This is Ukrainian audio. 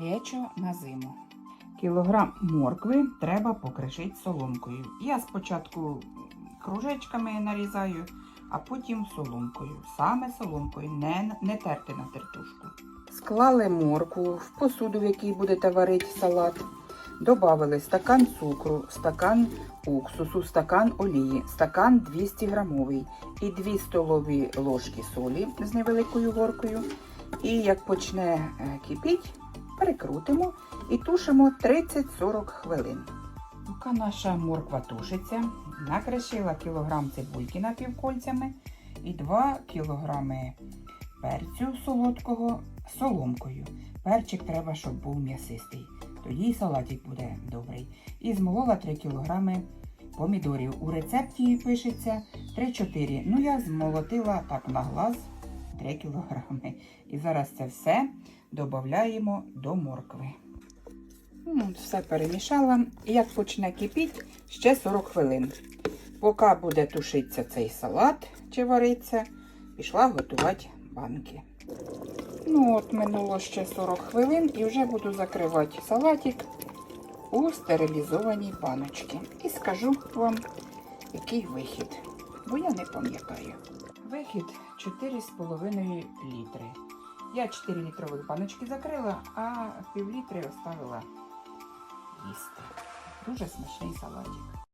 лечо на зиму. Кілограм моркви треба покришити соломкою. Я спочатку кружечками нарізаю, а потім соломкою. Саме соломкою, не, не терти на тертушку. Склали моркву в посуду, в якій будете варити салат. Добавили стакан цукру, стакан уксусу, стакан олії, стакан 200 грамовий і 2 столові ложки солі з невеликою горкою. І як почне е, кипіти, перекрутимо і тушимо 30-40 хвилин. Поки наша морква тушиться, накришила кілограм цибульки напівкольцями і 2 кілограми перцю солодкого соломкою. Перчик треба, щоб був м'ясистий. Тоді і салатик буде добрий. І змолола 3 кілограми помідорів. У рецепті пишеться 3-4. Ну, я змолотила так на глаз 3 кілограми. І зараз це все додаємо до моркви. Ну, Все перемішала. І як почне кипіти, ще 40 хвилин. Поки буде тушитися цей салат чи вариться, пішла готувати банки. Ну от минуло ще 40 хвилин і вже буду закривати салатик у стерилізованій баночці. І скажу вам, який вихід, бо я не пам'ятаю. Вихід 4,5 літри. Я 4 літрових баночки закрила, а пів літри оставила їсти. Дуже смачний салатик.